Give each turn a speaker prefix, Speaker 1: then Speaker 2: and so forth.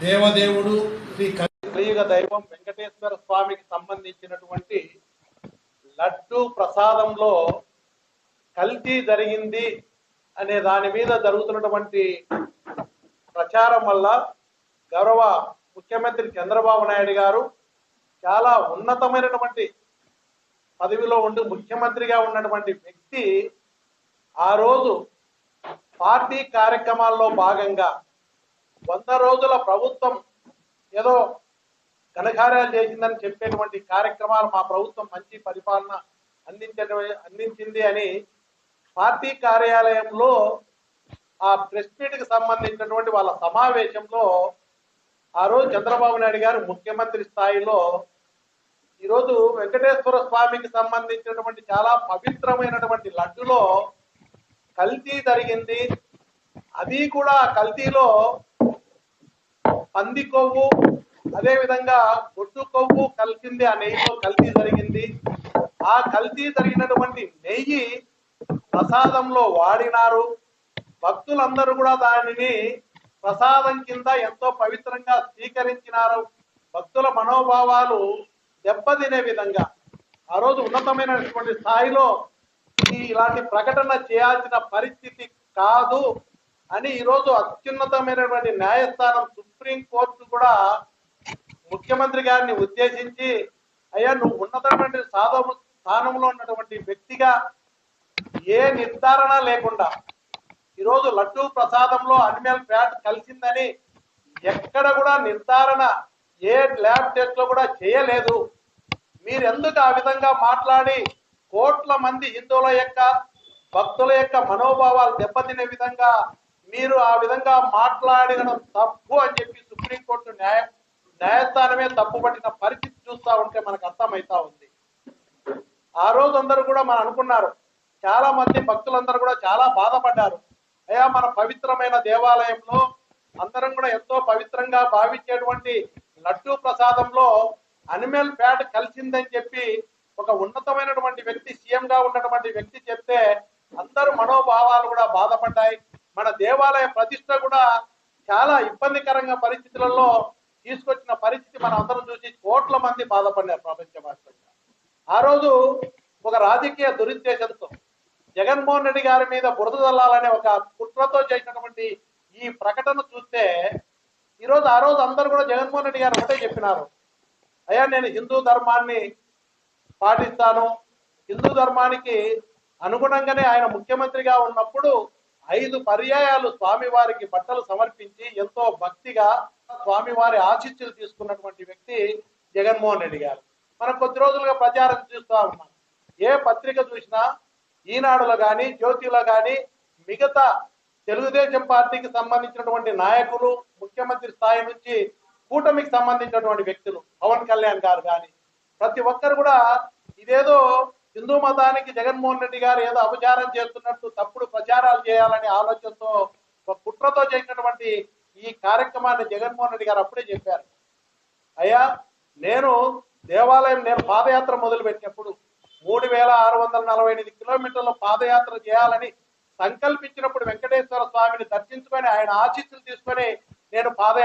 Speaker 1: దేవదేవుడు శ్రీ
Speaker 2: కలియుగ దైవం వెంకటేశ్వర స్వామికి సంబంధించినటువంటి లడ్డు ప్రసాదంలో కల్తీ జరిగింది అనే దాని మీద జరుగుతున్నటువంటి ప్రచారం వల్ల గౌరవ ముఖ్యమంత్రి చంద్రబాబు నాయుడు గారు చాలా ఉన్నతమైనటువంటి పదవిలో ఉండి ముఖ్యమంత్రిగా ఉన్నటువంటి వ్యక్తి ఆ రోజు పార్టీ కార్యక్రమాల్లో భాగంగా వంద రోజుల ప్రభుత్వం ఏదో ఘనకార్యాలు చేసిందని చెప్పేటువంటి కార్యక్రమాలు మా ప్రభుత్వం మంచి పరిపాలన అందించడం అందించింది అని పార్టీ కార్యాలయంలో ఆ ప్రెస్ మీట్కి సంబంధించినటువంటి వాళ్ళ సమావేశంలో ఆ రోజు చంద్రబాబు నాయుడు గారు ముఖ్యమంత్రి స్థాయిలో ఈరోజు వెంకటేశ్వర స్వామికి సంబంధించినటువంటి చాలా పవిత్రమైనటువంటి లడ్డులో కల్తీ జరిగింది. అది కూడా కల్తీలో పంది కొవ్వు అదే విధంగా గొడ్డు కొవ్వు కలిసింది ఆ నెయ్యిలో కల్తీ జరిగింది. ఆ కల్తీ జరిగినటువంటి నెయ్యి ప్రసాదంలో వాడినారు. భక్తులందరూ కూడా దానిని ప్రసాదం కింద ఎంతో పవిత్రంగా స్వీకరించినారు. భక్తుల మనోభావాలు దెబ్బతినే విధంగా. ఆ రోజు ఉన్నతమైనటువంటి స్థాయిలో ఈ ఇలాంటి ప్రకటన చేయాల్సిన పరిస్థితి కాదు. అని ఈరోజు అత్యున్నతమైనటువంటి న్యాయస్థానం సుప్రీం కోర్టు కూడా ముఖ్యమంత్రి గారిని ఉద్దేశించి అయ్యా నువ్వు ఉన్నతమైన సాధము స్థానంలో ఉన్నటువంటి వ్యక్తిగా ఏ నిర్ధారణ లేకుండా ఈరోజు లడ్డూ ప్రసాదంలో అనిమల్ ఫ్యాట్ కలిసిందని ఎక్కడ కూడా నిర్ధారణ ఏ ల్యాబ్ టెస్ట్లో కూడా చేయలేదు. మీరు ఎందుకు ఆ విధంగా మాట్లాడి కోట్ల మంది హిందువుల యొక్క భక్తుల యొక్క మనోభావాలు దెబ్బతినే విధంగా మీరు ఆ విధంగా మాట్లాడడం తప్పు అని చెప్పి సుప్రీంకోర్టు న్యాయ న్యాయస్థానమే తప్పుపట్టిన పరిస్థితి చూస్తా ఉంటే మనకు అర్థమవుతా ఉంది. ఆ రోజు అందరూ కూడా మనం అనుకున్నారు. చాలా మంది భక్తులందరూ కూడా చాలా బాధపడ్డారు. అయ్యా మన పవిత్రమైన దేవాలయంలో అందరం కూడా ఎంతో పవిత్రంగా భావించేటువంటి లడ్డూ ప్రసాదంలో అనిమల్ ఫ్యాట్ కలిసిందని చెప్పి ఒక ఉన్నతమైనటువంటి వ్యక్తి సీఎం గా ఉన్నటువంటి వ్యక్తి చెప్తే అందరు మనోభావాలు కూడా బాధపడ్డాయి. దేవాలయ ప్రతిష్ట కూడా చాలా ఇబ్బందికరంగా పరిస్థితులలో తీసుకొచ్చిన పరిస్థితి మనం అందరం చూసి కోట్ల మంది బాధపడినారు ప్రపంచవ్యాప్తంగా ఆ రోజు ఒక రాజకీయ దురుద్దేశంతో జగన్మోహన్ రెడ్డి గారి మీద బురద చల్లాలనే ఒక కుట్రతో చేసినటువంటి ఈ ప్రకటన చూస్తే ఈరోజు ఆ రోజు అందరూ కూడా జగన్మోహన్ రెడ్డి గారు ఒకటే చెప్పినారు. అయ్యా నేను హిందూ ధర్మాన్ని పాటిస్తాను. హిందూ ధర్మానికి అనుగుణంగానే ఆయన ముఖ్యమంత్రిగా ఉన్నప్పుడు ఐదు పర్యాయాలు స్వామివారికి బట్టలు సమర్పించి ఎంతో భక్తిగా స్వామివారి ఆశీస్సులు తీసుకున్నటువంటి వ్యక్తి జగన్మోహన్ రెడ్డి గారు. మనం కొద్ది రోజులుగా ప్రచారం చూస్తా ఉన్నాం. ఏ పత్రిక చూసినా ఈనాడులో కానీ జ్యోతిలో కానీ మిగతా తెలుగుదేశం పార్టీకి సంబంధించినటువంటి నాయకులు ముఖ్యమంత్రి స్థాయి నుంచి కూటమికి సంబంధించినటువంటి వ్యక్తులు పవన్ కళ్యాణ్ గారు కానీ ప్రతి ఒక్కరు కూడా ఇదేదో హిందూ మతానికి జగన్మోహన్ రెడ్డి గారు ఏదో అపచారం చేస్తున్నట్టు తప్పుడు ప్రచారాలు చేయాలనే ఆలోచనతో ఒక కుట్రతో చేసినటువంటి ఈ కార్యక్రమాన్ని జగన్మోహన్ రెడ్డి గారు అప్పుడే చెప్పారు. అయ్యా నేను దేవాలయం నేను పాదయాత్ర మొదలు పెట్టినప్పుడు మూడు వేల ఆరు వందల నలభై ఎనిమిది కిలోమీటర్ల పాదయాత్ర చేయాలని సంకల్పించినప్పుడు వెంకటేశ్వర స్వామిని దర్శించుకొని ఆయన ఆశీస్సులు తీసుకొని నేను పాదయాత్ర